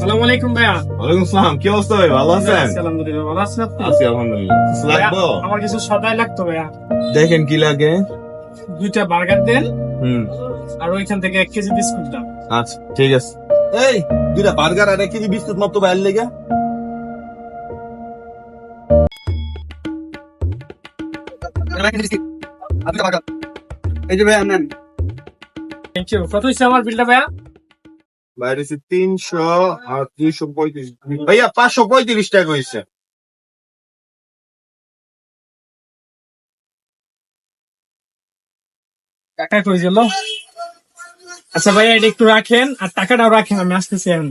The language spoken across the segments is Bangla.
সালাম আলাইকুম ভাইয়া। ওয়ালাইকুম আসসালাম কি অবস্থা ভাই? ভালো আছেন? আলহামদুলিল্লাহ ভালো আছেন আপনি? আছি আলহামদুলিল্লাহ। কিছু লাগবো? আমার কিছু সদাই লাগতো ভাইয়া। দেখেন কি লাগে। দুইটা বার্গার দেন হুম। আর ওইখান থেকে এক কেজি বিস্কুট দাও। আচ্ছা ঠিক আছে। এই দুইটা বার্গার আর এক কেজি বিস্কুট মাত্র বাইরে লেগে। এই যে ভাই নেন থ্যাংক ইউ কত হচ্ছে আমার বিলটা ভাইয়া? বাইরে তিনশো আর দুইশো পঁয়ত্রিশ। ভাইয়া, পাঁচশো পঁয়ত্রিশ টাকা হয়েছে টাকা কই গেল। আচ্ছা ভাইয়া, এটা একটু রাখেন। আর টাকাটাও রাখেন, আমি আসতেছি এখন।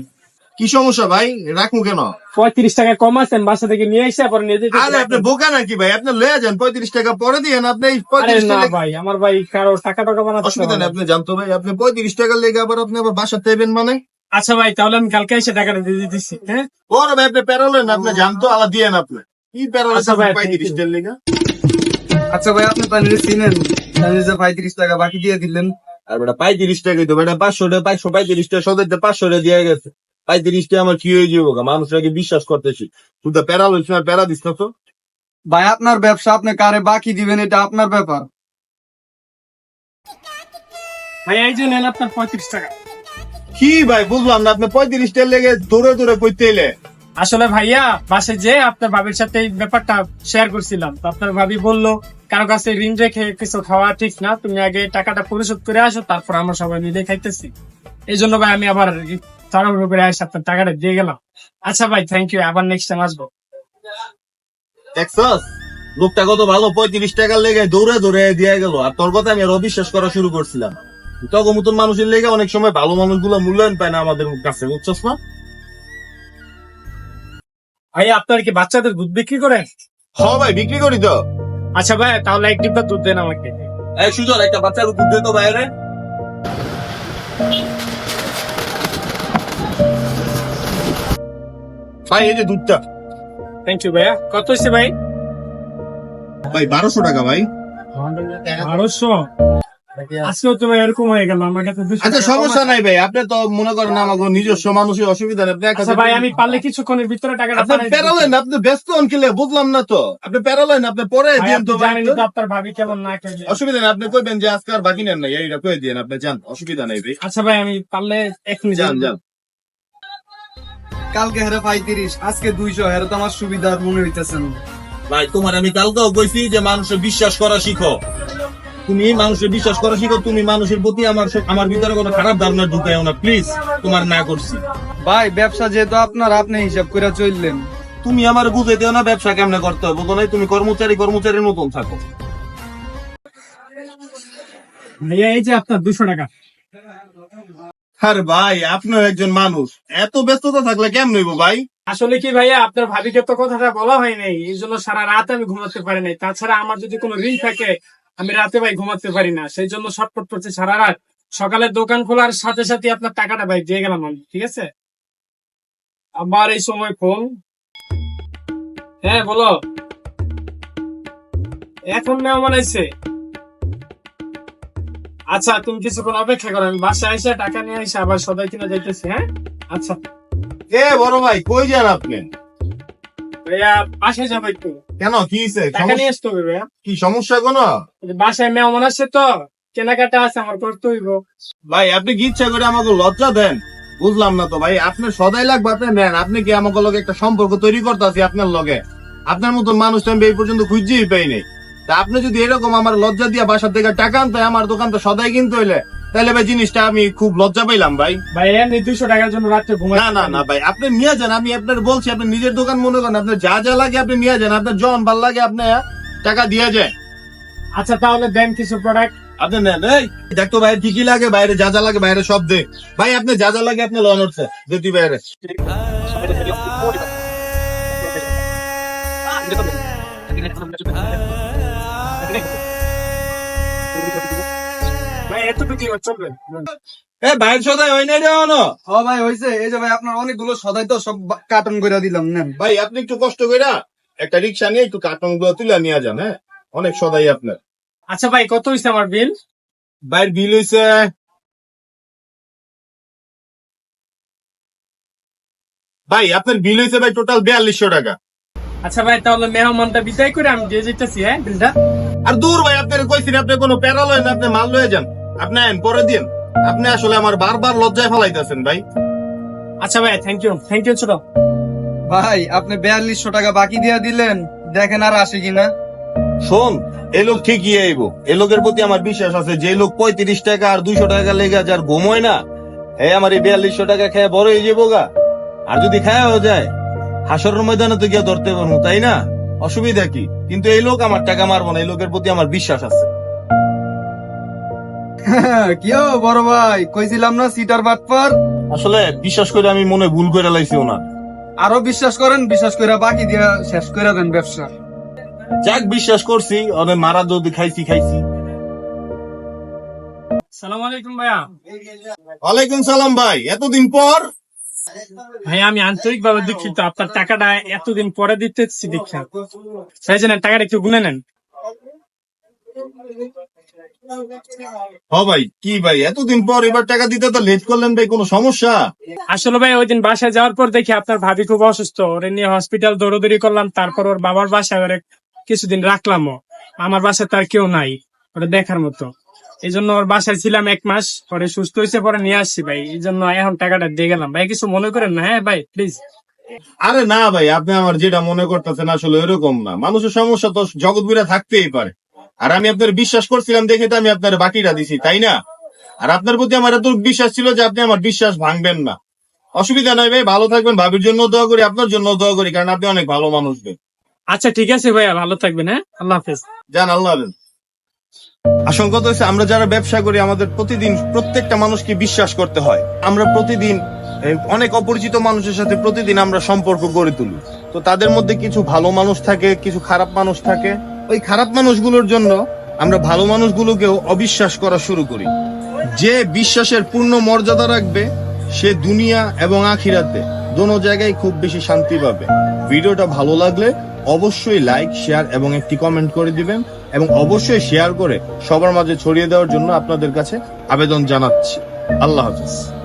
কি সমস্যা ভাই? রাখুন কেন? পঁয়ত্রিশ টাকা কম আছেন বাসা থেকে নিয়ে এসে পরে নিয়ে যেতে আরে আপনি বোকা নাকি ভাই? আপনি লয়ে যান পঁয়ত্রিশ টাকা পরে দিয়ে আপনি পঁয়ত্রিশ না ভাই আমার ভাই কারও টাকা টাকা বানাতে অসুবিধা নেই আপনি জানতো ভাই আপনি পঁয়ত্রিশ টাকা লেগে আবার আপনি আবার বাসা দেবেন মানে? আচ্ছা ভাই তাহলে আমি কালকে এসে টাকাটা দিয়ে দিতেছি হ্যাঁ? ওর ভাই আপনি পেরোলেন আপনি জানতো আলা দিয়ে আপনি। কি পেরোলেন আচ্ছা ভাই, পঁয়ত্রিশ টাকা লেগে? আচ্ছা ভাই আপনি তাহলে চিনেন তাহলে যে পঁয়ত্রিশ টাকা বাকি দিয়ে দিলেন আর বেটা পঁয়ত্রিশ টাকা দিতো বেটা পাঁচশো টাকা পাঁচশো পঁয়ত্রিশ টাকা সদের পাঁচশো টাকা দিয়ে গেছে। পঁয়ত্রিশ টাকা আমার কি হয়ে যাব মানুষটাকে বিশ্বাস করতেছি। তুই তো প্যারা লইছ না প্যারা দিস না তো? ভাই আপনার ব্যবসা আপনি কারে বাকি দিবেন এটা আপনার ব্যাপার। ভাই এই যে নেন আপনার পঁয়ত্রিশ টাকা। কি ভাই বুঝলাম না আপনি পঁয়ত্রিশ টাকা লেগে দৌড়ে দৌড়ে কইতে এলে। আসলে ভাইয়া বাসে যে আপনার ভাবির সাথে এই ব্যাপারটা শেয়ার করছিলাম তো আপনার ভাবি বলল কারও কাছে ঋণ রেখে কিছু খাওয়া ঠিক না তুমি আগে টাকাটা পরিশোধ করে আসো তারপর আমরা সবাই মিলে খাইতেছি। এই জন্য ভাই আমি আবার তাড়াহুড়ো করে আসে আপনার টাকাটা দিয়ে গেলাম আচ্ছা ভাই থ্যাংক ইউ আবার নেক্সট টাইম আসব। দেখছস লোকটা কত ভালো পঁয়ত্রিশ টাকা লেগে দৌড়ে দৌড়ে দিয়ে গেল। আর তোর কথা আমি আর অবিশ্বাস করা শুরু করছিলাম। তখন মতন মানুষের লেগে অনেক সময় ভালো মানুষগুলো মূল্যায়ন পায় না আমাদের কাছে বুঝছস না? ভাই আপনার কি বাচ্চাদের দুধ বিক্রি করেন? হ ভাই বিক্রি করি তো। আচ্ছা ভাই তাহলে এক ডিব্বা দুধ দেন আমাকে। এই সুজন একটা বাচ্চার দুধ দে তো ভাই বাইরে। ভাই এই যে দুধটা। থ্যাংক ইউ ভাইয়া। কত হয়েছে ভাই? ভাই বারোশো টাকা ভাই। বারোশো? আজকেও তো ভাই এরকম হয়ে গেল আমার কাছে আচ্ছা সমস্যা নাই ভাই আপনি তো মনে করেন আমাকে নিজস্ব মানুষের অসুবিধা নেই। আচ্ছা ভাই আমি পারলে কিছুক্ষণের ভিতরে টাকাটা আপনি ব্যস্ত বুঝলাম না তো। আপনি আপনি পরে দিন তো ভাই আপনার ভাবি কেমন না কেমন। অসুবিধা নেই আপনি কইবেন যে আজকে আর বাকি নেন না এইটা কই দিন আপনি যান অসুবিধা নাই ভাই। আচ্ছা ভাই আমি পারলে এখনই যান যান যান। কালকে হেরে পঁয়ত্রিশ আজকে দুইশো হেরে তো আমার সুবিধা মনে হইতেছে না। ভাই তোমার আমি কালকেও কইছি যে মানুষের বিশ্বাস করা শিখো। তুমি মানুষের বিশ্বাস করা শিখো তুমি মানুষের প্রতি আমার আমার ভিতরে কোনো খারাপ ধারণা ঢুকাইও না প্লিজ তোমার না করছি। ভাই ব্যবসা যেহেতু আপনার আপনি হিসাব করে চললেন। তুমি আমার বুঝে দিও না ব্যবসা কেমনে করতে হবে নাই তুমি কর্মচারী কর্মচারীর মতন থাকো। ভাইয়া এই যে আপনার দুশো টাকা। আরে ভাই আপনার একজন মানুষ। এত ব্যস্ততা থাকলে কেমন হইব ভাই? আসলে কি ভাইয়া, আপনার ভাবিকে তো কথাটা বলা হয় নাই। এই জন্য সারা রাত আমি ঘুমাতে পারি নাই। তাছাড়া আমার যদি কোনো ঋণ থাকে, আমি রাতে ভাই ঘুমাতে পারি না। সেই জন্য ছটপট করছে সারা রাত। সকালে দোকান খোলার সাথে সাথে আপনার টাকাটা ভাই দিয়ে গেলাম আমি, ঠিক আছে? আমার এই সময় ফোন। হ্যাঁ বলো। এখন মেহমান আইছে। আচ্ছা তুমি কিছুক্ষণ অপেক্ষা করো আমি বাসায় এসে টাকা নিয়ে এসে আবার সবাই কিনে যাইতেছি হ্যাঁ? আচ্ছা। এ বড় ভাই কই যান আপনি? ভাইয়া বাসায় যাব একটু। কেন কি হইছে? টাকা নিয়ে আসতে হবে ভাইয়া। কি সমস্যা কোনো? বাসায় মেহমান আছে তো কেনাকাটা আছে আমার করতে হইব। ভাই আপনি কি ইচ্ছা করে আমাকে লজ্জা দেন? বুঝলাম না তো ভাই। আপনার সদাই লাগবে আপনি নেন। আপনি কি আমাকে লগে একটা সম্পর্ক তৈরি করতেছি আপনার লগে? আপনার মতন মানুষ তো আমি এই পর্যন্ত খুঁজেই পাই নাই তা আপনি যদি এরকম আমার লজ্জা দিয়া বাসার থেকে টাকা আনতে আমার দোকান তো সদাই কিনতে হইলে তাহলে ভাই জিনিসটা আমি খুব লজ্জা পাইলাম ভাই। ভাই এমনি দুইশো টাকার জন্য রাত্রে ঘুমাই না না না ভাই আপনি নিয়ে যান আমি আপনার বলছি আপনি নিজের দোকান মনে করেন আপনার যা যা লাগে আপনি নিয়ে যান আপনার জন ভালো লাগে আপনি টাকা দিয়ে যায় আচ্ছা তাহলে দেন কিছু প্রোডাক্ট আপনি নেন এই দেখতো ভাই ঠিকই লাগে বাইরে যা যা লাগে বাইরে সব দে। ভাই আপনি যা যা লাগে আপনি লন উঠছে যদি বাইরে ভাই এতটুকু চলবে। এ বাইরে সদাই হয় নাই রে হ ভাই হয়েছে এই যে ভাই আপনার অনেকগুলো সদাই তো সব কার্টন করে দিলাম নেন। ভাই আপনি একটু কষ্ট করে একটা রিক্সা নিয়ে একটু কার্টনগুলো তুলে নিয়ে যান হ্যাঁ? অনেক সদাই আপনার। আচ্ছা ভাই কত হয়েছে আমার বিল? বাইর বিল হইছে ভাই আপনার বিল হয়েছে ভাই টোটাল বিয়াল্লিশশো টাকা। আচ্ছা ভাই তাহলে মেহমানটা বিদায় করে আমি দিয়ে যেতেছি হ্যাঁ বিলটা? আর দূর ভাই আপনার কইছেন আপনি কোনো প্যারা লয়েন না, আপনি মাল লয়ে যান। আপনি আইন পরে দিন আপনি আসলে আমার বারবার লজ্জায় ফেলাইতেছেন ভাই। আচ্ছা ভাই থ্যাংক ইউ থ্যাংক ইউ ছোট। ভাই আপনি বিয়াল্লিশশো টাকা বাকি দিয়ে দিলেন দেখেন আর আসে কিনা। শোন এই লোক ঠিকই আইব। এই লোকের প্রতি আমার বিশ্বাস আছে যে লোক পঁয়ত্রিশ টাকা আর দুইশো টাকা লেগে যার ঘুমোয় না হে আমার এই বিয়াল্লিশশো টাকা খেয়ে বড় হয়ে যাব গা। আর যদি খাওয়াও যায় হাসরের ময়দানে তো গিয়ে ধরতে পারব তাই না? অসুবিধা কি? কিন্তু এই লোক আমার টাকা মারবো না এই লোকের প্রতি আমার বিশ্বাস আছে। কিও বড় ভাই? কইছিলাম না সিটার বাটপার আসলে বিশ্বাস করে আমি মনে ভুল করে লাইছি ওনার। আরও বিশ্বাস করেন বিশ্বাস করে বাকি দিয়ে শেষ করে দেন ব্যবসা। যাক বিশ্বাস করছি অনেক মারা যদি খাইছি খাইছি। সালাম আলাইকুম ভাইয়া। ওয়ালাইকুম সালাম ভাই এতদিন পর? ভাই আমি আন্তরিক ভাবে দুঃখিত আপনার টাকাটা এতদিন পরে দিতেছি দীক্ষা সেই জন্য টাকাটা একটু গুনে নেন। হ ভাই কি ভাই? এতদিন পর এবার টাকা দিতে তো লেট করলেন ভাই কোনো সমস্যা? আসলে ভাই ওই দিন বাসায় যাওয়ার পর দেখি আপনার ভাবি খুব অসুস্থ। ওরে নিয়ে হসপিটাল দৌড়দৌড়ি করলাম তারপর ওর বাবার বাসায় ওরে কিছুদিন রাখলামও। আমার বাসায় তার কেউ নাই ওটা দেখার মতো। এই জন্য ওর বাসায় ছিলাম এক মাস পরে সুস্থ হয়েছে পরে নিয়ে আসছি ভাই। এই জন্য এখন টাকাটা দিয়ে গেলাম। ভাই কিছু মনে করেন না? হ্যাঁ ভাই প্লিজ আরে না ভাই আপনি আমার যেটা মনে করতেছেন আসলে এরকম না। মানুষের সমস্যা তো জগৎ বিরা থাকতেই পারে। আর আমি আপনার বিশ্বাস করছিলাম দেখে তো আমি আপনার বাকিটা দিছি তাই না? আর আপনার প্রতি আমার এত বিশ্বাস ছিল যে আপনি আমার বিশ্বাস ভাঙবেন না। অসুবিধা নয় ভাই ভালো থাকবেন ভাবির জন্য দোয়া করি আপনার জন্য দোয়া করি কারণ আপনি অনেক ভালো মানুষ আচ্ছা ঠিক আছে ভাইয়া ভালো থাকবেন হ্যাঁ? আল্লাহ হাফেজ। জান আল্লাহ হাফেজ। আসল কথা হচ্ছে আমরা যারা ব্যবসা করি আমাদের প্রতিদিন প্রত্যেকটা মানুষকে বিশ্বাস করতে হয়। আমরা প্রতিদিন অনেক অপরিচিত মানুষের সাথে প্রতিদিন আমরা সম্পর্ক গড়ে তুলি। তো তাদের মধ্যে কিছু ভালো মানুষ থাকে কিছু খারাপ মানুষ থাকে। ওই খারাপ মানুষগুলোর জন্য আমরা ভালো মানুষগুলোকেও অবিশ্বাস করা শুরু করি। যে বিশ্বাসের পূর্ণ মর্যাদা রাখবে, সে দুনিয়া এবং আখিরাতে দোনো জায়গায় খুব বেশি শান্তি পাবে। ভিডিওটা ভালো লাগলে অবশ্যই লাইক, শেয়ার এবং একটি কমেন্ট করে দিবেন এবং অবশ্যই শেয়ার করে সবার মাঝে ছড়িয়ে দেওয়ার জন্য আপনাদের কাছে আবেদন জানাচ্ছি। আল্লাহ হাফিজ।